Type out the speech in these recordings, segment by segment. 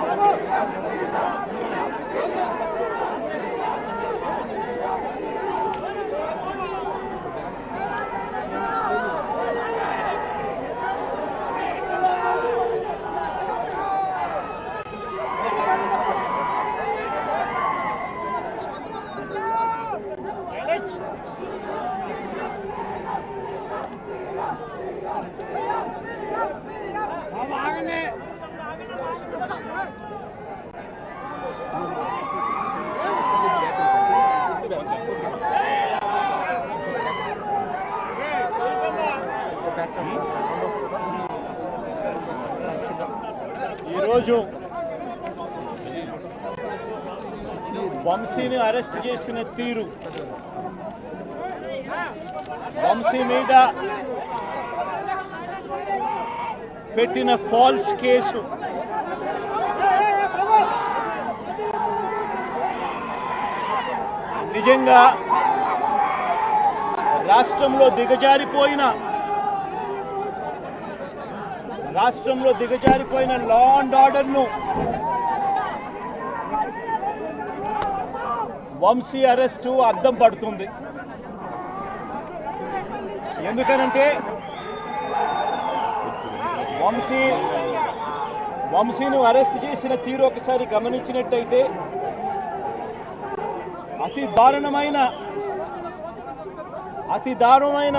Thank you. ఈరోజు వంశీని arrest చేసిన తీరు. వంశీ మీద పెట్టిన ఫాల్స్ కేసు. నిజంగా రాష్ట్రంలో దిగజారిపోయిన రాష్ట్రంలో దిగజారిపోయిన లా అండ్ ఆర్డర్ను వంశీ అరెస్టు అర్థం పడుతుంది. ఎందుకనంటే వంశీ వంశీను అరెస్ట్ చేసిన తీరు ఒకసారి గమనించినట్టయితే అతి దారుణమైన అతి దారుణమైన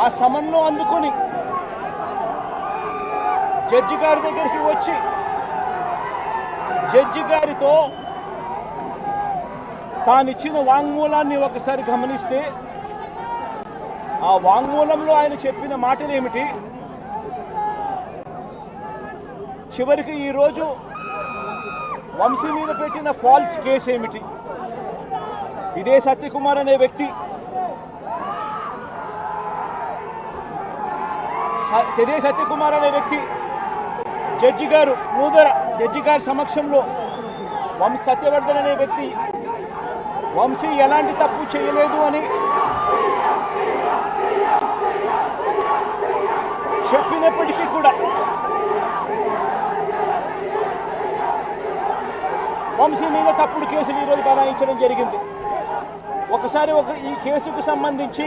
ఆ సమన్ను అందుకొని జడ్జి గారి దగ్గరికి వచ్చి జడ్జి గారితో తానిచ్చిన వాంగ్మూలాన్ని ఒకసారి గమనిస్తే ఆ వాంగ్మూలంలో ఆయన చెప్పిన మాటలు ఏమిటి చివరికి ఈరోజు వంశీ మీద పెట్టిన ఫాల్స్ కేసు ఏమిటి ఇదే సత్యకుమార్ అనే వ్యక్తి స- సత్యకుమార్ అనే వ్యక్తి జడ్జి గారు మూదర జడ్జి గారి సమక్షంలో వంశీ సత్యవర్ధన్ అనే వ్యక్తి వంశీ ఎలాంటి తప్పు చేయలేదు అని చెప్పినప్పటికీ కూడా వంశీ మీద తప్పుడు కేసులు ఈరోజు బనాయించడం జరిగింది. ఒకసారి ఒక ఈ కేసుకు సంబంధించి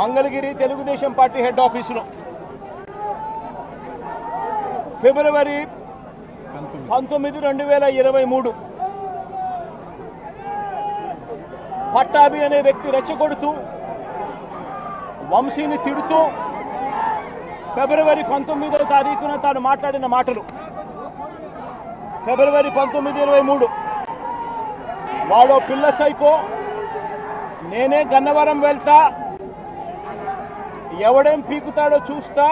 మంగళగిరి తెలుగుదేశం పార్టీ హెడ్ ఆఫీసులో. ఫిబ్రవరి పంతొమ్మిది రెండు వేల ఇరవై మూడు. పట్టాభి అనే వ్యక్తి రెచ్చగొడుతూ వంశీని తిడుతూ ఫిబ్రవరి పంతొమ్మిదవ తారీఖున తాను మాట్లాడిన మాటలు. ఫిబ్రవరి పంతొమ్మిది ఇరవై మూడు. వాడో పిల్ల సైకో నేనే గన్నవరం వెళ్తా ఎవడేం పీకుతాడో చూస్తా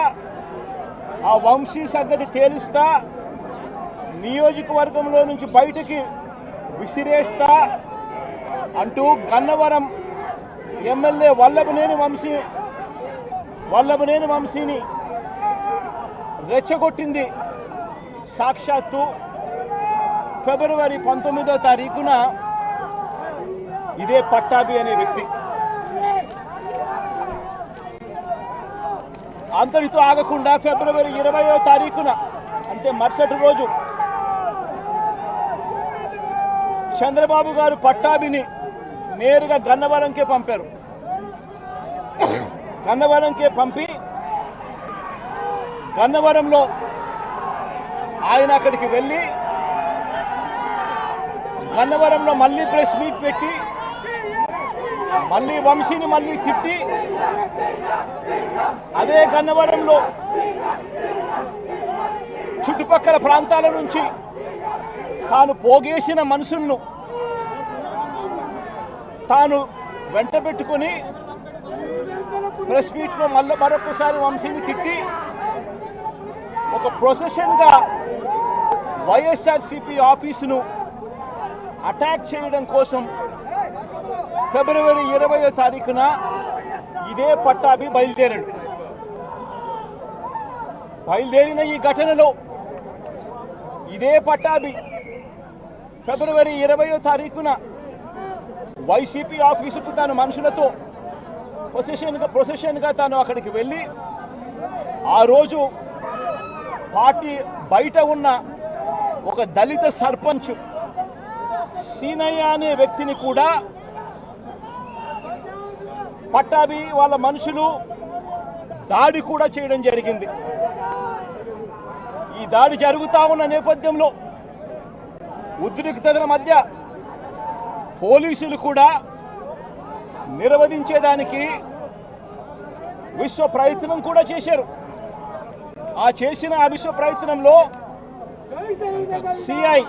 ఆ వంశీ సంగతి తేలుస్తా నియోజకవర్గంలో నుంచి బయటికి విసిరేస్తా అంటూ గన్నవరం ఎమ్మెల్యే వల్లభనేని వంశీ వల్లభనేని వంశీని రెచ్చగొట్టింది. సాక్షాత్తు ఫిబ్రవరి పంతొమ్మిదో తారీఖున ఇదే పట్టాభి అనే వ్యక్తి. అంతటితో ఆగకుండా ఫిబ్రవరి ఇరవయో తారీఖున అంటే మరుసటి రోజు చంద్రబాబు గారు పట్టాభిని నేరుగా గన్నవరంకే పంపారు. గన్నవరంకే పంపి గన్నవరంలో ఆయన అక్కడికి వెళ్ళి గన్నవరంలో మళ్ళీ ప్రెస్ మీట్ పెట్టి మళ్ళీ వంశీని మళ్ళీ తిట్టి అదే గన్నవరంలో చుట్టుపక్కల ప్రాంతాల నుంచి తాను పోగేసిన మనుషులను తాను వెంట పెట్టుకొని ప్రెస్ మీట్లో మళ్ళీ మరొకసారి వంశీని తిట్టి ఒక ప్రొసెషన్గా వైఎస్ఆర్సిపి ఆఫీసును అటాక్ చేయడం కోసం ఫిబ్రవరి ఇరవయో తారీఖున ఇదే పట్టాభి బయలుదేరాడు. బయలుదేరిన ఈ ఘటనలో ఇదే పట్టాభి ఫిబ్రవరి ఇరవయో తారీఖున వైసీపీ ఆఫీసుకు తాను మనుషులతో ప్రొసెషన్గా ప్రొసెషన్గా తాను అక్కడికి వెళ్ళి ఆ రోజు పార్టీ బయట ఉన్న ఒక దళిత సర్పంచ్ సీనయ్య అనే వ్యక్తిని కూడా పట్టాభి వాళ్ళ మనుషులు దాడి కూడా చేయడం జరిగింది. ఈ దాడి జరుగుతా ఉన్న నేపథ్యంలో ఉద్రిక్తతల మధ్య పోలీసులు కూడా నిర్వహించేదానికి విశ్వ ప్రయత్నం కూడా చేశారు. ఆ చేసిన ఆ విశ్వ ప్రయత్నంలో సిఐ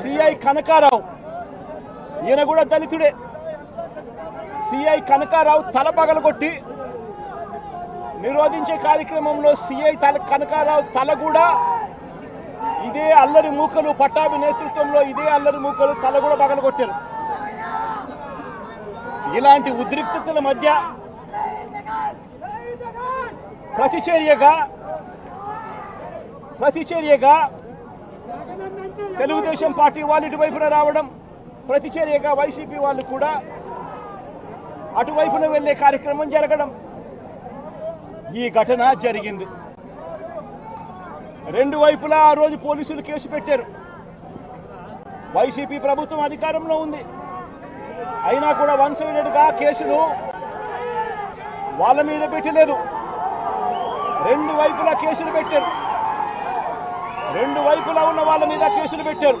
సిఐ కనకారావు. ఈయన కూడా దళితుడే. సిఐ కనకారావు తల పగలగొట్టి నిరోధించే కార్యక్రమంలో సిఐ తల కనకారావు తల కూడా ఇదే అల్లరి మూకలు పట్టాభి నేతృత్వంలో ఇదే అల్లరి మూకలు తల కూడా పగలగొట్టారు. ఇలాంటి ఉద్రిక్తతల మధ్య ప్రతిచర్యగా ప్రతిచర్యగా తెలుగుదేశం పార్టీ వాళ్ళు ఇటువైపున రావడం ప్రతిచర్యగా వైసీపీ వాళ్ళు కూడా అటువైపున వెళ్ళే కార్యక్రమం జరగడం. ఈ ఘటన జరిగింది. రెండు వైపులా ఆ రోజు పోలీసులు కేసు పెట్టారు. వైసీపీ ప్రభుత్వం అధికారంలో ఉంది. అయినా కూడా వన్ సైడెడ్గా కేసులు వాళ్ళ మీద పెట్టలేదు. రెండు వైపులా కేసులు పెట్టారు. రెండు వైపులా ఉన్న వాళ్ళ మీద కేసులు పెట్టారు.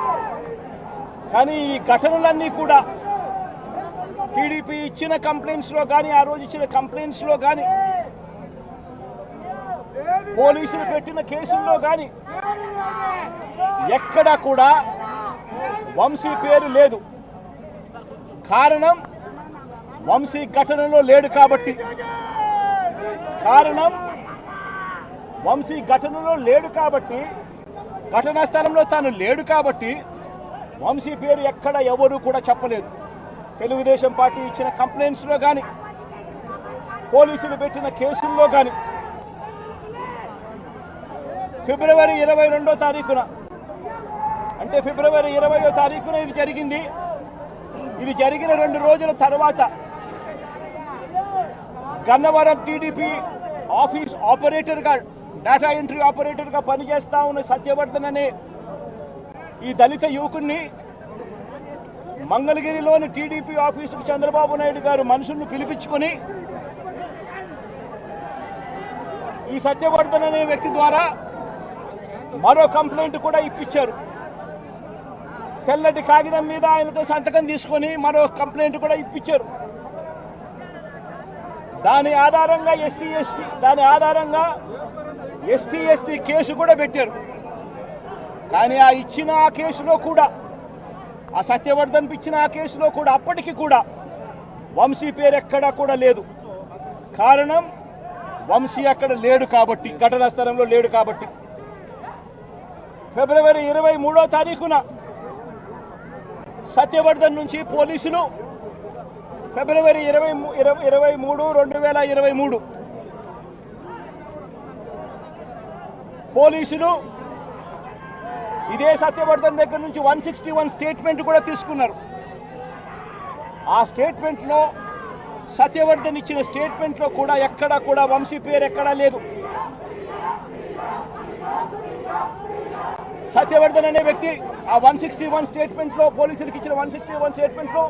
కానీ ఈ ఘటనలన్నీ కూడా టీడీపీ ఇచ్చిన కంప్లైంట్స్లో కానీ ఆ రోజు ఇచ్చిన కంప్లైంట్స్లో కానీ పోలీసులు పెట్టిన కేసుల్లో కానీ ఎక్కడా కూడా వంశీ పేరు లేదు. కారణం వంశీ ఘటనలో లేడు కాబట్టి. కారణం వంశీ ఘటనలో లేడు కాబట్టి ఘటనా స్థలంలో తాను లేడు కాబట్టి వంశీ పేరు ఎక్కడ ఎవరు కూడా చెప్పలేదు. తెలుగుదేశం పార్టీ ఇచ్చిన కంప్లైంట్స్లో కానీ పోలీసులు పెట్టిన కేసుల్లో కానీ ఫిబ్రవరి ఇరవై రెండో తారీఖున అంటే ఫిబ్రవరి ఇరవయో తారీఖున ఇది జరిగింది. ఇది జరిగిన రెండు రోజుల తర్వాత గన్నవరం టీడీపీ ఆఫీస్ ఆపరేటర్గా డేటా ఎంట్రీ ఆపరేటర్గా పనిచేస్తా ఉన్న సత్యవర్ధన్ అనే ఈ దళిత యువకుడిని మంగళగిరిలోని టీడీపీ ఆఫీసుకు చంద్రబాబు నాయుడు గారు మనుషులను పిలిపించుకొని ఈ సత్యవర్ధన్ అనే వ్యక్తి ద్వారా మరో కంప్లైంట్ కూడా ఇప్పించారు. తెల్లటి కాగితం మీద ఆయనతో సంతకం తీసుకొని మరో కంప్లైంట్ కూడా ఇప్పించారు. దాని ఆధారంగా ఎస్సీ ఎస్టీ దాని ఆధారంగా ఎస్టీ ఎస్టీ కేసు కూడా పెట్టారు. కానీ ఆ ఇచ్చిన ఆ కేసులో కూడా ఆ సత్యవర్ధన్ ఇచ్చిన ఆ కేసులో కూడా అప్పటికి కూడా వంశీ పేరు ఎక్కడా కూడా లేదు. కారణం వంశీ అక్కడ లేడు కాబట్టి ఘటనా స్థలంలో లేడు కాబట్టి. ఫిబ్రవరి ఇరవై మూడో తారీఖున సత్యవర్ధన్ నుంచి పోలీసులు ఫిబ్రవరి ఇరవై ఇరవై ఇరవై మూడు రెండు వేల ఇరవై మూడు పోలీసులు ఇదే సత్యవర్ధన్ దగ్గర నుంచి వన్ సిక్స్టీ వన్ స్టేట్మెంట్ కూడా తీసుకున్నారు. ఆ స్టేట్మెంట్లో సత్యవర్ధన్ ఇచ్చిన స్టేట్మెంట్లో కూడా ఎక్కడా కూడా వంశీ పేరు ఎక్కడా లేదు. సత్యవర్ధన్ అనే వ్యక్తి ఆ వన్ సిక్స్టీ వన్ స్టేట్మెంట్లో పోలీసులకు ఇచ్చిన వన్ సిక్స్టీ వన్ స్టేట్మెంట్లో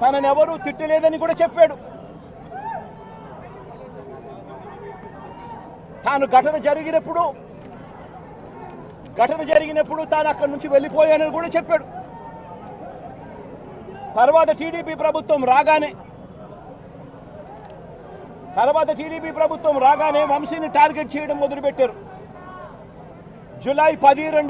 తనని ఎవరూ తిట్టలేదని కూడా చెప్పాడు. తాను ఘటన జరిగినప్పుడు ఘటన జరిగినప్పుడు తాను అక్కడి నుంచి వెళ్ళిపోయానని కూడా చెప్పాడు. తర్వాత టీడీపీ ప్రభుత్వం రాగానే తర్వాత టీడీపీ ప్రభుత్వం రాగానే వంశీని టార్గెట్ చేయడం మొదలుపెట్టారు. జులై పది రెండు